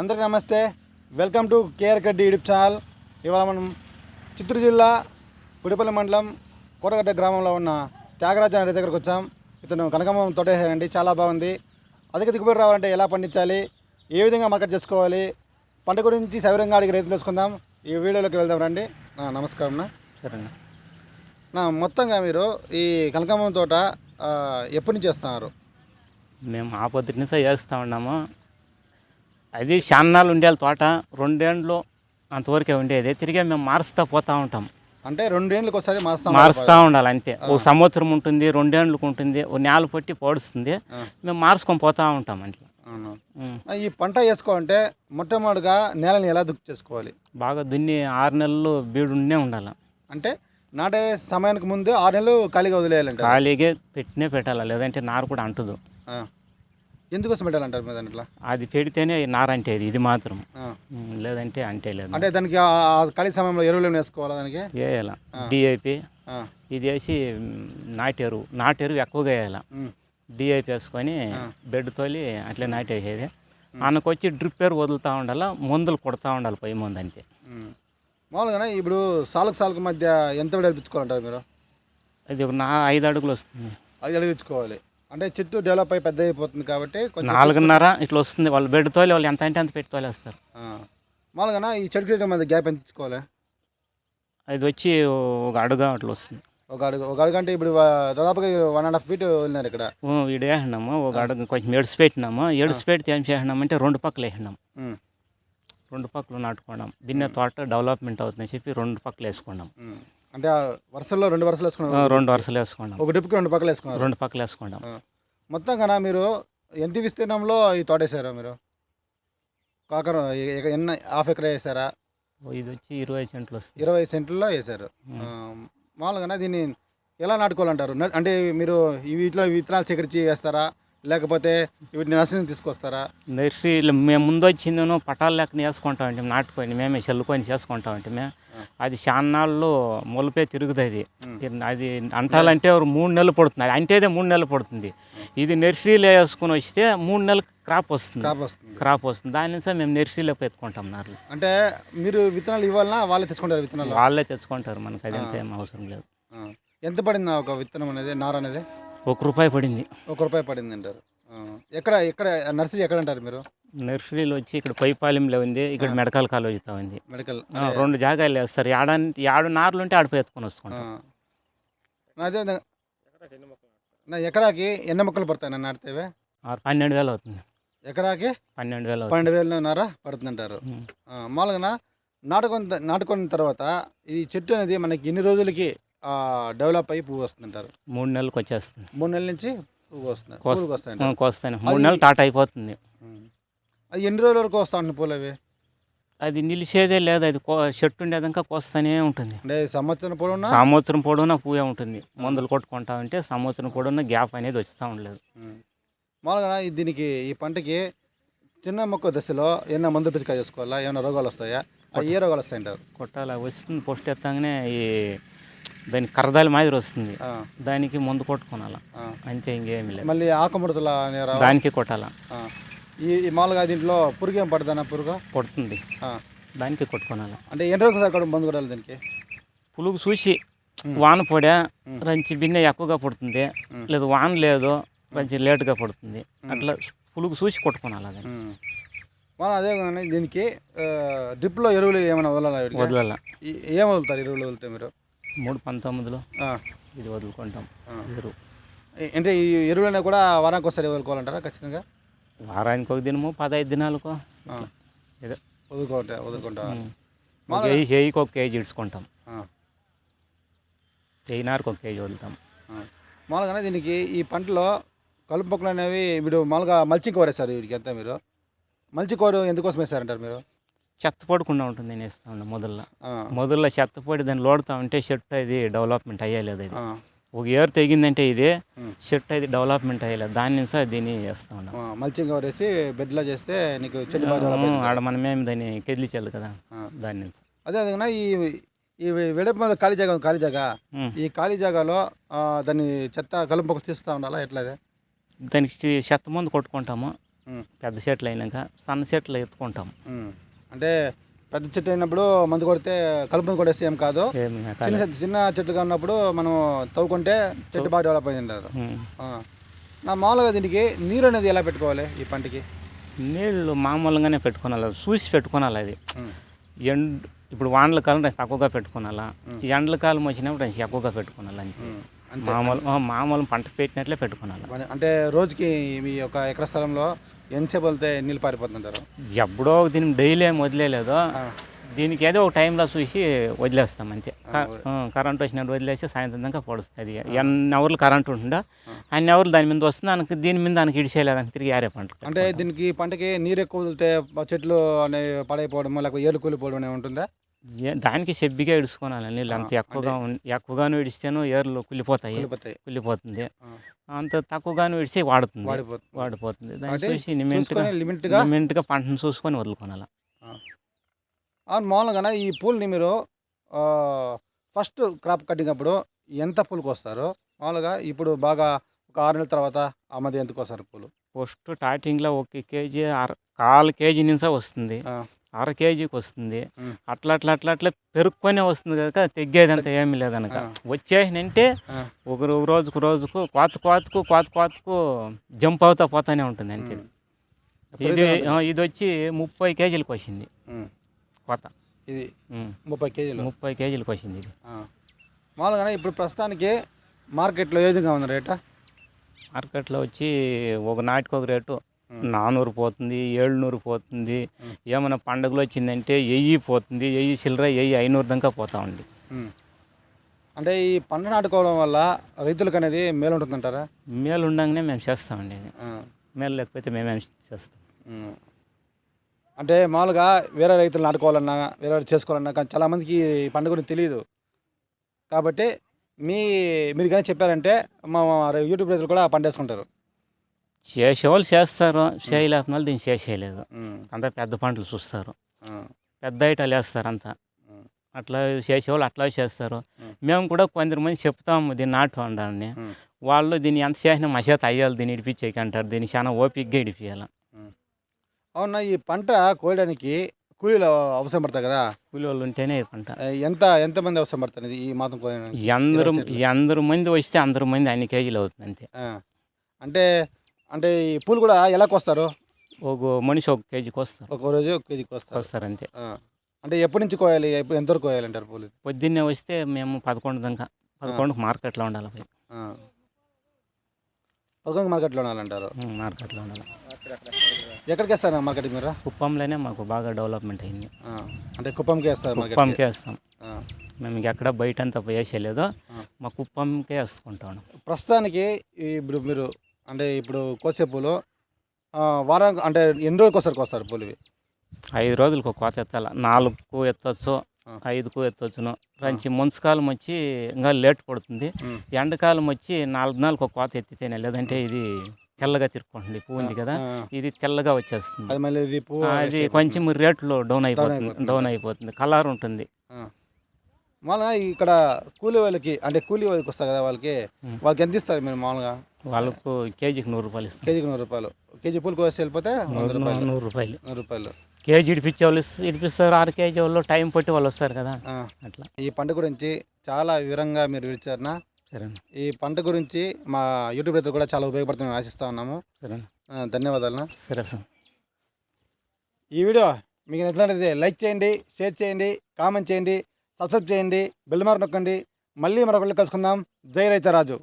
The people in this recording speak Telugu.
అందరికీ నమస్తే. Welcome to K R Kaddi YouTube channel ఇవాళ మనం చిత్తూరు జిల్లా గుడిపల్లి మండలం కోటగడ్డ గ్రామంలో ఉన్న త్యాగరాజ అనే దగ్గరకు వచ్చాం. ఇతను కనకమ్మ తోటేసాడండి చాలా బాగుంది. అధిక దిగుబడి రావాలంటే ఎలా పండించాలి? ఏ విధంగా మార్కెట్ చేసుకోవాలి? పంట గురించి సవిరంగా అడిగి రైతులు తెలుసుకుందాం. ఈ వీడియోలోకి వెళ్దాం రండి. నమస్కారం నా సరే నా మొత్తంగా మీరు ఈ కనకమ్మ తోట ఎప్పటి నుంచి చేస్తున్నారు? మేము ఆ పొద్దుటి నుంచే చేస్తూ ఉన్నాము. అది శాన్నాలు ఉండేది తోట. రెండేండ్లు అంతవరకే ఉండేది. తిరిగి మేము మారుస్తూ పోతూ ఉంటాం. అంటే రెండేళ్ళకి ఒకసారి మారుస్తూ ఉండాలి అంతే. ఒక సంవత్సరం ఉంటుంది రెండేండ్లకు ఉంటుంది ఒక నేల పట్టి పొడుస్తుంది. మేము మార్చుకొని పోతూ ఉంటాం అట్లా ఈ పంట వేసుకోవాలంటే మొట్టమొదటిగా నేలని ఎలా దుక్కు చేసుకోవాలి? బాగా దున్ని ఆరు నెలలు బీడునే ఉండాలి. అంటే నాటే సమయానికి ముందు ఆరు నెలలు ఖాళీగా వదిలేయాలంట ఖాళీగా పెట్టినే పెట్టాలి లేదంటే నారు కూడా అంటదు. ఎందుకోసం పెట్టాలంటారు మీరు దాంట్లో అది పెడితేనే నార అంటేది ఇది మాత్రం. ఆ. ఉం, లేదంటే అంటే లేదు. అంటే దానికి ఖాళీ సమయంలో ఎరువులు వేసుకోవాలా దానికి? వేయాల? డిఐపి. ఇది వేసి మ్, నాటెరువు నాటెరువు ఎక్కువగా వేయాలి. డిఐపి వేసుకొని బెడ్ తోలి అట్లే నాటేసేది మనకొచ్చి డ్రిప్ ఎరువు వదులుతూ ఉండాలి? మందులు కొడతా ఉండాలి పై మందు అంతే. మామూలుగానే ఇప్పుడు సాలుకు సాలుకు మధ్య ఎంత విడల్పించుకోవాలంటారు మీరు? అది ఒక నా ఐదు అడుగులు వస్తుంది. అది అడిగించుకోవాలి అంటే చెట్టు డెవలప్ అయి పెద్ద అయిపోతుంది కాబట్టి కొంచెం నాలుగున్నర ఇట్లా వస్తుంది. వాళ్ళు బెడ్ తోలి వాళ్ళు ఎంత అంటే అంత పెట్టి తోలేస్తారు. ఆ. మామూలుగానే ఈ చెట్టు చెట్టు మధ్య గ్యాప్ ఎంత ఇచ్చుకోవాలి అది వచ్చి ఒక అడుగు అట్లా వస్తుంది. ఒక అడుగు ఒక అడుగు అంటే ఇప్పుడు దాదాపుగా వన్ అండ్ హాఫ్ ఫీట్ వదిలినారు ఇక్కడ. ఈడ వేసినాము. ఒక అడుగు కొంచెం ఎడిసి పెట్టినాము. ఎడిసి పెడితే ఏం చేసినామంటే రెండు పక్కలు వేసినాం. రెండు పక్కలు నాటుకున్నాం దీన్నే తోట డెవలప్మెంట్ అవుతుందని చెప్పి రెండు పక్కలు వేసుకున్నాం. అంటే వరుసల్లో రెండు వరుసలు ఆ, వేసుకున్నారు రెండు వరుసలు వేసుకున్నాం. ఒక డిప్కి రెండు పక్కలు వేసుకున్నారు. రెండు పక్కలు వేసుకున్నాం. ఆ. మొత్తం కన్నా మీరు ఎంత విస్తీర్ణంలో ఈ తోట వేసారా మీరు? కాకర ఎన్న హాఫ్ ఎకరా వేసారా? ఇది వచ్చి ఇరవై సెంట్లు వస్తుంది. ఇరవై సెంట్లలో వేసారు. మామూలుగా దీన్ని ఎలా నాటుకోవాలంటారు? అంటే మీరు వీటిలో విత్తనాలు సేకరించి వేస్తారా? లేకపోతే వీటిని నర్సరీ తీసుకొస్తారా? నర్సరీలో మేము ముందు వచ్చింది పటాలు లెక్కన వేసుకుంటా ఉంటాం నాటుకొని మేమే చల్లుకొని చేసుకుంటా ఉంటామే అది చాన్నాళ్ళు మొలిపే తిరుగుతుంది అది. అంటాలంటే ఒక మూడు నెలలు పడుతుంది. అంటేదే మూడు నెలలు పడుతుంది. ఇది నర్సరీలో వేసుకొని వస్తే మూడు నెలలు క్రాప్ వస్తుంది. క్రాప్ వస్తుంది. క్రాప్ వస్తుంది. దాని నుంచి మేము నర్సరీలో పెట్టుకుంటాం నార్లు. అంటే మీరు విత్తనాలు ఇవ్వాలన్నా వాళ్ళే తెచ్చుకుంటారు విత్తనాలు? వాళ్ళే తెచ్చుకుంటారు. మనకు అదంతా ఏం అవసరం లేదు. ఎంత పడింది ఒక విత్తనం అనేది నార అనేది? ఒక రూపాయి పడింది. ఒక రూపాయి పడింది అంటారు. ఎక్కడ ఎక్కడ నర్సరీ ఎక్కడ అంటారు మీరు? నర్సరీలో వచ్చి ఇక్కడ పైపాలెంలో ఉంది ఇక్కడ మెడకల్ కాలేజీతో ఉంది. మెడికల్ రెండు జాగాలు వేస్తారు. ఏడా ఏడు నార్లు ఉంటే ఆడిపోయి ఎత్తుకొని వసుకుంటాం అదే నా ఎకరాకి ఎన్ని మొక్కలు పడతాయి నన్ను నాటితేవే పన్నెండు వేలు అవుతుంది. ఎకరాకి? పన్నెండు వేలు పన్నెండు వేలున్నర పడుతుందంటారు. ఉం. ఆ, మామూలుగా నాటుకున్న నాటుకున్న తర్వాత ఈ చెట్టు అనేది మనకి ఎన్ని రోజులకి డెవలప్ అయ్యి పువ్వు వస్తుందంటారు. మూడు నెలలకు వచ్చేస్తుంది. మూడు నెలల నుంచి పువ్వు వస్తుంది. కోస్తాను మూడు నెలలు టాట అయిపోతుంది. అది ఎన్ని రోజుల వరకు వస్తా ఉంటుంది పూలు అవి అది నిలిచేదే లేదు. అది చెట్టు ఉండేదాకా కోస్తానే ఉంటుంది. అంటే సంవత్సరం పొడవునా? సంవత్సరం పొడవునా పూయే ఉంటుంది. మందులు కొట్టుకుంటా ఉంటే సంవత్సరం పొడవునా గ్యాప్ అనేది వస్తూ ఉండలేదు. మామూలుగా దీనికి ఈ పంటకి చిన్న మొక్క దశలో ఏమైనా మందు పిచికా చేసుకోవాలా? ఏమైనా రోగాలు వస్తాయా? అవి ఏ రోగాలు వస్తాయంటారు? కొట్టాల. వస్తుంది. పోస్ట్ ఎత్తాగానే ఈ దానికి కరదాలి మాదిరి వస్తుంది. దానికి మందు కొట్టుకోనాల. అంతే ఇంకేమి లేదు. మళ్ళీ ఆకుముడతల దానికి కొట్టాల. ఈ మామూలుగా దీంట్లో పురుగు ఏం పడుతుందా పురుగు? కొడుతుంది. ఆ. దానికి కొట్టుకోనాల. అంటే ఎన్ని రోజులు సార్ మందు కొట్టాలి దీనికి? పులుగు చూసి వాన పొడే రంచి బిన్నె ఎక్కువగా పడుతుంది. లేదు వాన లేదు కొంచెం లేటుగా పడుతుంది. అట్లా పులుగు చూసి కొట్టుకోనాలి అది. మనం అదే కానీ దీనికి డ్రిప్లో ఎరువులు ఏమైనా వదలాలా? వదలాల. ఏం వదులుతారు ఎరువులు వదిలితే మీరు? మూడు పంతొమ్మిదిలో. ఇది వదులుకుంటాం. ఎరువు. అంటే ఈ ఎరువులైనా కూడా వారానికి ఒకసారి వదులుకోవాలంటారా ఖచ్చితంగా? వారానికి ఒక దినము పదహైదు దినాలకు. ఏదో వదులుకుంటా? వదులుకుంటా ఒక కేజీ కేజీకి ఒక కేజీ ఇడుచుకుంటాం. ఆ. కేజీనారకు ఒక కేజీ వదులుతాం. మామూలుగానే దీనికి ఈ పంటలో కలుపు మొక్కలు అనేవి ఇప్పుడు మామూలుగా మల్చింగ్ కవర్ వేస్తారు వీటికి అంతా మీరు. మల్చింగ్ కవర్ ఎందుకోసం వేస్తారంటారు మీరు? చెత్త పడకుండా ఉంటుంది నేను వేస్తా ఉన్నా మొదల్లో. మొదల్లో చెత్త పడి దాన్ని లోడుతా ఉంటే చెట్టు అది డెవలప్మెంట్ అయ్యలేదు అది. ఒక ఏరు తెగిందంటే ఇది. చెట్టు అది డెవలప్మెంట్ అయ్యలేదు దాని నుంచి దీన్ని చేస్తా ఉన్నాం మల్చింగ్ కవర్ వేసి బెడ్లో చేస్తే నీకు చెట్టు. ఆడ మనమేమి దాన్ని కెదిలిచాలి కదా ఆ. దాని నుంచి అదే విధంగా ఈ ఈ వెడప మీద ఖాళీ జాగా ఖాళీ జాగా. ఈ ఖాళీ జాగాలో దాన్ని చెత్త కలుపు తీస్తూ ఉండాలా ఎట్లా దానికి చెత్త మందు కొట్టుకుంటాము పెద్ద చెట్లు అయినాక సన్న చెట్లు ఎత్తుకుంటాం ఉమ్. అంటే పెద్ద చెట్టు అయినప్పుడు మందు కొడితే కలుపు మందు కొట్టేస్తే ఏం కాదు. చిన్న చిన్న చెట్టుగా ఉన్నప్పుడు మనం తవ్వుకుంటే చెట్టు బాగా డెవలప్ అయింది అంటారు ఉమ్. ఆ. నా మామూలుగా దీనికి నీరు అనేది ఎలా పెట్టుకోవాలి ఈ పంటకి? నీళ్ళు మామూలుగానే పెట్టుకోవాలి చూసి పెట్టుకోవాలి అది ఎండ్ ఇప్పుడు వానల కాలం తక్కువగా పెట్టుకోవాలా ఎండల కాలం వచ్చినప్పుడు ఎక్కువగా పెట్టుకోవాలి అంతే. అంతే. మామూలు మామూలు పంట పెట్టినట్లే పెట్టుకోవాలి మరి అంటే రోజుకి మీ యొక్క ఎకర స్థలంలో ఎంతసేపు వెళ్తే నీళ్ళు పారిపోతుంటారు ఎప్పుడో దీన్ని డైలీ ఏం వదిలేదు దీనికి ఏదో ఒక టైంలో చూసి వదిలేస్తాం అంతే. కరెంట్ వచ్చినప్పుడు వదిలేసి సాయంత్రం దాకా పొడుస్తుంది ఎన్ని అవర్లు కరెంట్ ఉంటుందో అన్ని అవర్లు దాని మీద వస్తుంది. దానికి దీని మీద దానికి ఇడిచేయలేదానికి తిరిగి ఆరే పంట అంటే దీనికి పంటకి నీరు ఎక్కువ వదిలితే చెట్లు అనేవి పడైపోవడం లేకపోతే ఏలు కూలిపోవడం ఉంటుందా? దానికి సెబ్బిగా ఇడుచుకోవాలి నీళ్ళు అంత ఎక్కువగా ఎక్కువగాను ఇడిస్తేనో ఏర్లు కుళ్ళిపోతాయి. కుళ్ళిపోతుంది. అంత తక్కువగాను ఇడిస్తే వాడుతుంది. వాడిపోతుంది. దాన్ని చూసి లిమిట్గా నిమెంట్గా పంటను చూసుకొని వదులుకోవాలి అవును మామూలుగా ఈ పూల్ని మీరు ఫస్ట్ క్రాప్ కటింగ్ అప్పుడు ఎంత పూలు కోస్తారు? మామూలుగా ఇప్పుడు బాగా ఒక ఆరు నెలల తర్వాత ఆ మధ్య ఎంత కోస్తారు పూలు? ఫస్ట్ స్టార్టింగ్లో ఒక కేజీ కాలు కేజీ నుంచే వస్తుంది. అర కేజీకి వస్తుంది. అట్లా అట్లా అట్లా అట్లా పెరుక్కొనే వస్తుంది కనుక తెగ్గేదంతా ఏమీ లేదనక. వచ్చేసినంటే ఒక రోజుకు రోజుకు కోత కోతకు కోత కోతకు జంప్ అవుతా పోతానే ఉంటుంది అంతే. ఇది ఇది వచ్చి ముప్పై కేజీలకు వచ్చింది. కోత ఇది. ముప్పై కేజీలు ముప్పై కేజీలకు వచ్చింది ఇది ఆ. మామూలుగా ఇప్పుడు ప్రస్తుతానికి మార్కెట్లో ఏ విధంగా ఉంది రేట మార్కెట్లో వచ్చి ఒక నాటికి ఒక రేటు నానూరు పోతుంది ఏడునూరు పోతుంది. ఏమైనా పండుగలు వచ్చిందంటే వెయ్యి పోతుంది వెయ్యి చిల్లర వెయ్యి ఐనూరు దాకా పోతా ఉంది. అంటే ఈ పంట నాటుకోవడం వల్ల రైతులకు అనేది మేలు ఉంటుందంటారా? మేలు ఉండగానే మేము చేస్తామండి. మేలు లేకపోతే మేమేం చేస్తాం. అంటే మామూలుగా వేరే రైతులు నాటుకోవాలన్నా వేరే చేసుకోవాలన్నా కానీ చాలామందికి ఈ పండుగ గురించి తెలియదు. కాబట్టి మీ మీరు కానీ చెప్పారంటే మా యూట్యూబ్ రైతులు కూడా పంట వేసుకుంటారు. చేసేవాళ్ళు చేస్తారు. చేయలేకపోయిన వాళ్ళు దీన్ని చేసేయలేదు. అంతా పెద్ద పంటలు చూస్తారు. పెద్ద ఐటాలు వేస్తారు అంతా. అట్లా చేసేవాళ్ళు అట్లా చేస్తారు. మేము. కూడా కొందరు మంది చెప్తాము దీన్ని నాటు ఉం. వాళ్ళు దీన్ని ఎంత చేసినా మా చేత అయ్యాలి దీన్ని ఇడిపించేకి అంటారు. దీన్ని చాలా ఓపిక్గా ఇడిపియాలి అవునా ఈ పంట కోయడానికి కూలీలు అవసరం పడతాయి కదా? కూలి వాళ్ళు ఉంటేనే ఈ పంట. ఎంత ఎంతమంది అవసరం పడుతుంది ఈ మాత్రం కోయడానికి? అందరూ అందరు మంది వస్తే అందరు మంది అన్ని కేజీలు అవుతుంది అంతే. అంటే అంటే ఈ పూలు కూడా ఎలా కోస్తారు? ఒక మనిషి ఒక కేజీకి వస్తారు ఒక రోజు ఒక కేజీకి వస్తారు వస్తారు అంతే. ఆ. అంటే ఎప్పటి నుంచి కోయాలి? ఎప్పుడు ఎంతవరకు కోయాలంటారు పూలు? పొద్దున్నే వస్తే మేము పదకొండు దాకా పదకొండుకు మార్కెట్లో ఉండాలి పోయి ఆ. పదకొండు మార్కెట్లో ఉండాలంటారు. మార్కెట్లో ఉండాలి. ఎక్కడికి వేస్తారు మార్కెట్కి మీరు? కుప్పంలోనే మాకు బాగా డెవలప్మెంట్ అయింది. ఆ. అంటే కుప్పంకి వేస్తారు మార్కెట్ కుప్పంకే వేస్తాం. మేము ఇంకెక్కడ బయట అంతా వేసేయలేదు. మా కుప్పంకే వేసుకుంటాం ప్రస్తుతానికి ఈ ఇప్పుడు మీరు అంటే ఇప్పుడు కోసే పూలు వారం అంటే ఎన్ని రోజులకి ఒకసారి కోస్తారు పూలు ఇవి ఐదు రోజులకు ఒక కోత ఎత్తాల. నాలుగుకు ఎత్తచ్చు. ఐదుకు ఎత్తవచ్చును మంచి మున్సికాలం వచ్చి ఇంకా లేట్ పడుతుంది. ఎండాకాలం వచ్చి నాలుగు నెలలకు ఒక కోత ఎత్తితేనే లేదంటే ఇది తెల్లగా తిరుక్కుంటుంది పువ్వు ఉంది కదా. ఇది తెల్లగా వచ్చేస్తుంది. అది కొంచెం రేట్లో డౌన్ అయిపోతుంది డౌన్ అయిపోతుంది. కలర్ ఉంటుంది. మామూలుగా ఇక్కడ కూలి వాళ్ళకి అంటే కూలి వాళ్ళకి వస్తారు కదా వాళ్ళకి. వాళ్ళకి ఎంత ఇస్తారు మీరు మామూలుగా? వాళ్ళకు కేజీకి నూరు రూపాయలు ఇస్తాం కేజీకి నూరు రూపాయలు. కేజీ పూలు కోసి వెళ్ళిపోతే వంద నూరు రూపాయలు. నూరు రూపాయలు. నూరు రూపాయలు. కేజీ ఇడిపించే వాళ్ళు ఇడిపిస్తారు ఆరు కేజీ వాళ్ళు టైం పట్టి వాళ్ళు వస్తారు కదా. అట్లా. ఈ పంట గురించి చాలా వివరంగా మీరు విడిచారనా సరేనా. ఈ పంట గురించి మా యూట్యూబ్ రైతులు కూడా చాలా ఉపయోగపడుతుందని ఆశిస్తా ఉన్నాము. సరేనా. ఆ, ధన్యవాదాలు సరే సార్. ఈ వీడియో మీకు నచ్చినట్లయితే లైక్ చేయండి షేర్ చేయండి కామెంట్ చేయండి. సబ్స్క్రైబ్ చేయండి బెల్ నొక్కండి. మళ్ళీ మరొకళ్ళు కలుసుకుందాం. జై రైతరాజు